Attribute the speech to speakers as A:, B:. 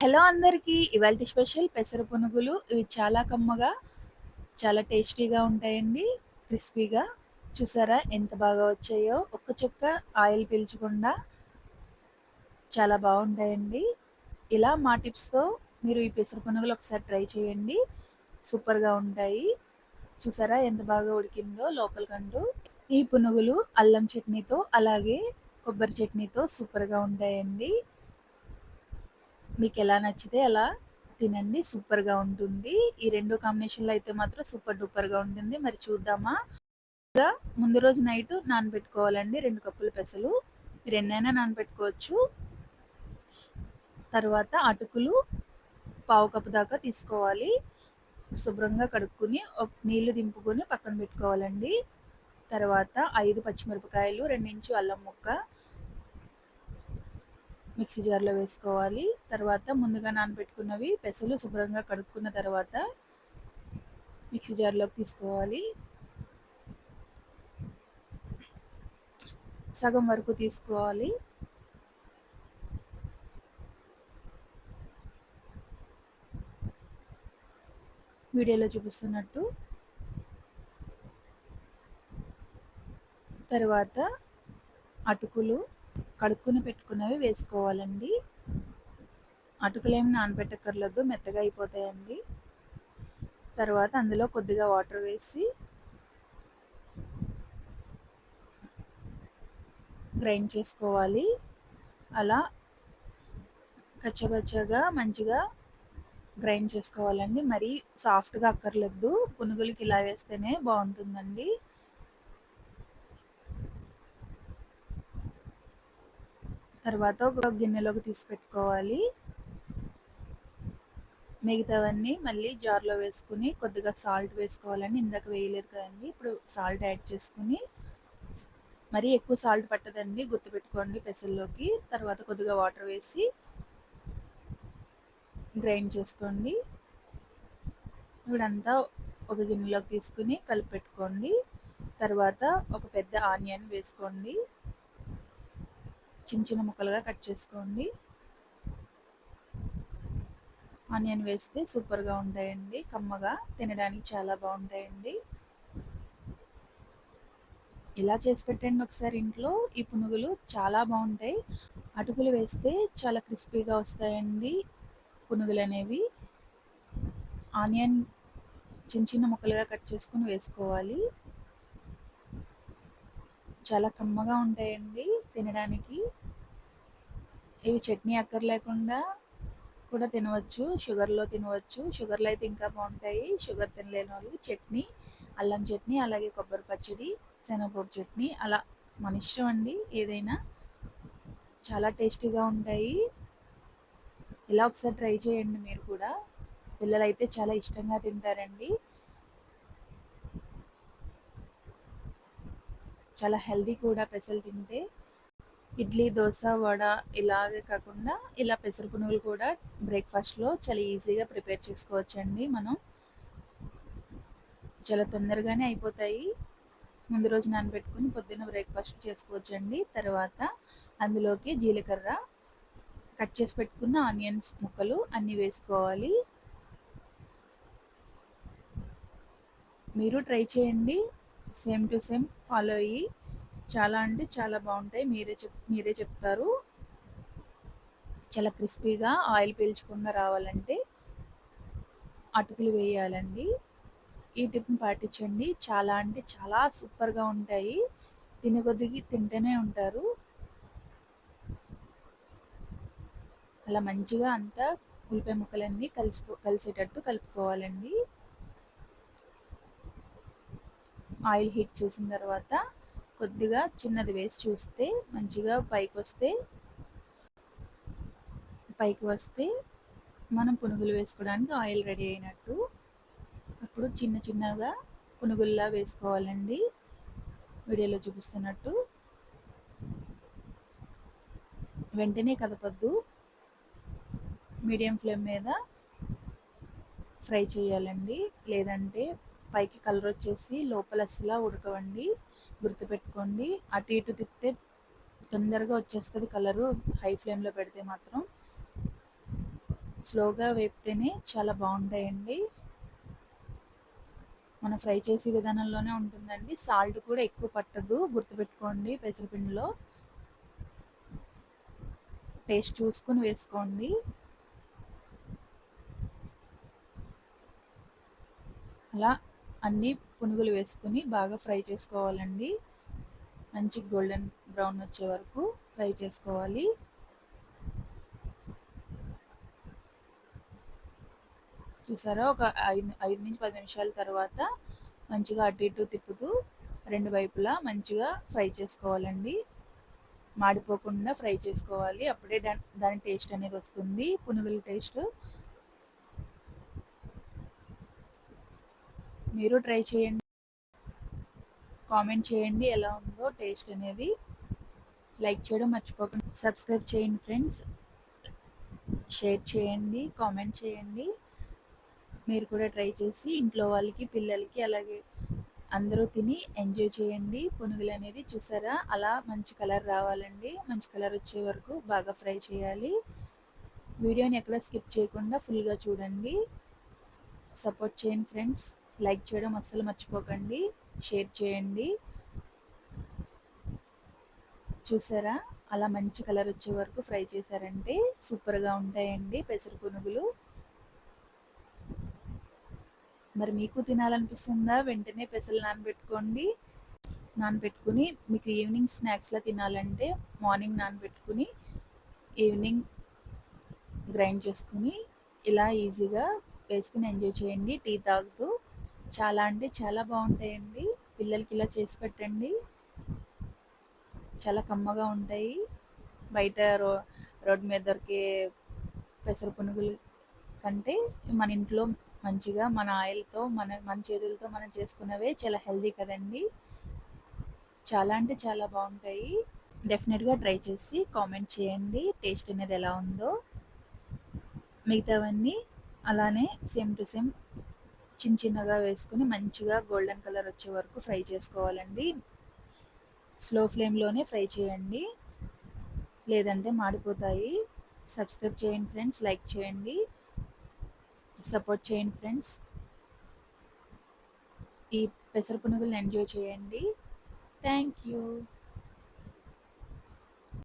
A: Hello అందరికీ ఇవాళ special పెసర పునుగులు. ఇవి చాలా కమ్మగా చాలా టేస్టీగా ఉంటాయండి క్రిస్పీగా. చూసారా ఎంత బాగా వచ్చాయో? ఒక్క చుక్క ఆయిల్ పీల్చకుండా చాలా బాగుంటాయండి. ఇలా మా టిప్స్తో మీరు ఈ పెసర పునుగులు ఒకసారి ట్రై చేయండి. సూపర్గా ఉంటాయి. చూసారా ఎంత బాగా ఉడికిందో లోపలికంటూ ఈ పునుగులు అల్లం చట్నీతో అలాగే కొబ్బరి చట్నీతో సూపర్గా ఉంటాయండి. మీకు ఎలా నచ్చితే అలా తినండి. సూపర్గా ఉంటుంది. ఈ రెండు కాంబినేషన్లో అయితే మాత్రం సూపర్ డూపర్గా ఉంటుంది. మరి చూద్దామా? ముందు రోజు నైట్ నానబెట్టుకోవాలండి. రెండు కప్పుల పెసలు. మీరు ఎన్నైనా నానబెట్టుకోవచ్చు. తర్వాత అటుకులు పావు కప్పు దాకా తీసుకోవాలి. శుభ్రంగా కడుక్కుని నీళ్ళు దింపుకొని పక్కన పెట్టుకోవాలండి. తర్వాత ఐదు పచ్చిమిరపకాయలు రెండించు అల్లం ముక్క మిక్సీ జార్లో వేసుకోవాలి. తర్వాత ముందుగా నానబెట్టుకున్నవి పెసలు శుభ్రంగా కడుక్కున్న తర్వాత మిక్సీ జార్లోకి తీసుకోవాలి. సగం వరకు తీసుకోవాలి. వీడియోలో చూపిస్తున్నట్టు. తర్వాత అటుకులు కడుక్కుని పెట్టుకున్నవి వేసుకోవాలండి. అటుకులేమి నానబెట్టక్కర్లేదు మెత్తగా అయిపోతాయండి. తర్వాత అందులో కొద్దిగా వాటర్ వేసి గ్రైండ్ చేసుకోవాలి. అలా కచ్చబచ్చగా మంచిగా గ్రైండ్ చేసుకోవాలండి. మరి సాఫ్ట్గా అక్కర్లేదు. పునుగులకి ఇలా వేస్తేనే బాగుంటుందండి. తర్వాత ఒక గిన్నెలోకి తీసి పెట్టుకోవాలి. మిగతావన్నీ మళ్ళీ జార్లో వేసుకుని కొద్దిగా సాల్ట్ వేసుకోవాలని ఇందాక వేయలేదు కదండి. ఇప్పుడు సాల్ట్ యాడ్ చేసుకుని మరీ ఎక్కువ సాల్ట్ పట్టదండి. గుర్తుపెట్టుకోండి పెసల్లోకి. తర్వాత కొద్దిగా వాటర్ వేసి గ్రైండ్ చేసుకోండి. ఇప్పుడంతా ఒక గిన్నెలోకి తీసుకుని కలిపి పెట్టుకోండి తర్వాత ఒక పెద్ద ఆనియన్ వేసుకోండి. చిన్న చిన్న ముక్కలుగా కట్ చేసుకోండి. ఆనియన్ వేస్తే సూపర్గా ఉంటాయండి. కమ్మగా తినడానికి చాలా బాగుంటాయండి. ఇలా చేసి పెట్టండి ఒకసారి ఇంట్లో. ఈ పునుగులు చాలా బాగుంటాయి. అటుకులు వేస్తే చాలా క్రిస్పీగా వస్తాయండి పునుగులు అనేవి. ఆనియన్ చిన్న చిన్న ముక్కలుగా కట్ చేసుకుని వేసుకోవాలి. చాలా కమ్మగా ఉంటాయండి. తినడానికి. ఇవి చట్నీ అక్కర్లేకుండా కూడా తినవచ్చు. షుగర్లో తినవచ్చు. షుగర్లో అయితే ఇంకా బాగుంటాయి. షుగర్ తినలేని వాళ్ళు చట్నీ అల్లం చట్నీ అలాగే కొబ్బరి పచ్చడి శనగపప్పు చట్నీ అలా మన ఇష్టం అండి ఏదైనా. చాలా టేస్టీగా ఉంటాయి. ఇలా ఒకసారి ట్రై చేయండి మీరు కూడా. పిల్లలు అయితే చాలా ఇష్టంగా తింటారండి. చాలా హెల్దీ కూడా పెసలు తింటే. ఇడ్లీ దోశ వడ ఇలాగే కాకుండా ఇలా పెసర పునుగులు కూడా బ్రేక్ఫాస్ట్లో చాలా ఈజీగా ప్రిపేర్ చేసుకోవచ్చండి మనం. చాలా తొందరగానే అయిపోతాయి. ముందు రోజు నానబెట్టుకుని పొద్దున్న బ్రేక్ఫాస్ట్ చేసుకోవచ్చండి. తర్వాత అందులోకి జీలకర్ర కట్ చేసి పెట్టుకున్న ఆనియన్స్ ముక్కలు అన్నీ వేసుకోవాలి. మీరు ట్రై చేయండి. సేమ్ టు సేమ్ ఫాలో అయ్యి చాలా అంటే చాలా బాగుంటాయి. మీరే చెప్ మీరే చెప్తారు. చాలా క్రిస్పీగా ఆయిల్ పీల్చకుండా రావాలంటే అటుకులు వేయాలండి. ఈ టిప్ని పాటించండి. చాలా అంటే చాలా సూపర్గా ఉంటాయి. తినే కొద్దికి తింటూనే ఉంటారు. అలా మంచిగా అంతా ఉల్లిపాయ ముక్కలన్నీ కలిసిపో కలిసేటట్టు కలుపుకోవాలండి. ఆయిల్ హీట్ చేసిన తర్వాత కొద్దిగా చిన్నది వేసి చూస్తే మంచిగా పైకి వస్తే పైకి వస్తే మనం పునుగులు వేసుకోవడానికి ఆయిల్ రెడీ అయినట్టు. అప్పుడు చిన్న చిన్నగా పునుగుల్లా వేసుకోవాలండి. వీడియోలో చూపిస్తున్నట్టు. వెంటనే కదపద్దు. మీడియం ఫ్లేమ్ మీద ఫ్రై చేయాలండి. లేదంటే పైకి కలర్ వచ్చేసి లోపల అసలు ఉడకవండి. గుర్తుపెట్టుకోండి. అటు ఇటు తిప్పితే తొందరగా వచ్చేస్తుంది కలరు. హై ఫ్లేమ్లో పెడితే మాత్రం స్లోగా వేపితేనే చాలా బాగుంటాయండి. మనం ఫ్రై చేసే విధానంలోనే ఉంటుందండి. సాల్ట్ కూడా ఎక్కువ పట్టదు. గుర్తుపెట్టుకోండి పెసరపిండిలో. టేస్ట్ చూసుకుని వేసుకోండి. అలా అన్నీ పునుగులు వేసుకుని బాగా ఫ్రై చేసుకోవాలండి. మంచి గోల్డెన్ బ్రౌన్ వచ్చే వరకు ఫ్రై చేసుకోవాలి. చూసారా? ఒక ఐదు ఐదు నుంచి పది నిమిషాల తర్వాత మంచిగా అటు ఇటు తిప్పుతూ రెండు వైపులా మంచిగా ఫ్రై చేసుకోవాలండి. మాడిపోకుండా ఫ్రై చేసుకోవాలి. అప్పుడే దాని దాని టేస్ట్ అనేది వస్తుంది. పునుగుల టేస్ట్ మీరు ట్రై చేయండి. కామెంట్ చేయండి ఎలా ఉందో టేస్ట్ అనేది లైక్ చేయడం మర్చిపోకండి. సబ్స్క్రైబ్ చేయండి ఫ్రెండ్స్. షేర్ చేయండి కామెంట్ చేయండి. మీరు కూడా ట్రై చేసి ఇంట్లో వాళ్ళకి పిల్లలకి అలాగే అందరూ తిని ఎంజాయ్ చేయండి. పునుగులు అనేది చూసారా? అలా మంచి కలర్ రావాలండి. మంచి కలర్ వచ్చే వరకు బాగా ఫ్రై చేయాలి. వీడియోని ఎక్కడ స్కిప్ చేయకుండా ఫుల్గా చూడండి. సపోర్ట్ చేయండి ఫ్రెండ్స్. లైక్ చేయడం అస్సలు మర్చిపోకండి. షేర్ చేయండి. చూసారా? అలా మంచి కలర్ వచ్చే వరకు ఫ్రై చేశారంటే సూపర్గా ఉంటాయండి పెసర పునుగులు. మరి మీకు తినాలనిపిస్తుందా? వెంటనే పెసలు నానబెట్టుకోండి. నానబెట్టుకుని మీకు ఈవినింగ్ స్నాక్స్లో తినాలంటే మార్నింగ్ నానబెట్టుకుని ఈవినింగ్ గ్రైండ్ చేసుకుని ఇలా ఈజీగా వేసుకుని ఎంజాయ్ చేయండి. టీ తాగుతూ చాలా అంటే చాలా బాగుంటాయండి. పిల్లలకి ఇలా చేసి పెట్టండి. చాలా కమ్మగా ఉంటాయి. బయట రో రోడ్డు మీద దొరికే పెసర పునుగులు కంటే మన ఇంట్లో మంచిగా మన ఆయిల్తో మన మన చేతులతో మనం చేసుకున్నవే చాలా హెల్దీ కదండి. చాలా అంటే చాలా బాగుంటాయి. డెఫినెట్గా ట్రై చేసి కామెంట్ చేయండి. టేస్ట్ అనేది ఎలా ఉందో. మిగతావన్నీ అలానే సేమ్ టు సేమ్ చిన్న చిన్నగా వేసుకుని మంచిగా గోల్డెన్ కలర్ వచ్చే వరకు ఫ్రై చేసుకోవాలండి. స్లో ఫ్లేమ్లోనే ఫ్రై చేయండి. లేదంటే మాడిపోతాయి. సబ్స్క్రైబ్ చేయండి ఫ్రెండ్స్ లైక్ చేయండి. సపోర్ట్ చేయండి ఫ్రెండ్స్. ఈ పెసర పునుగులను ఎంజాయ్ చేయండి. Thank you.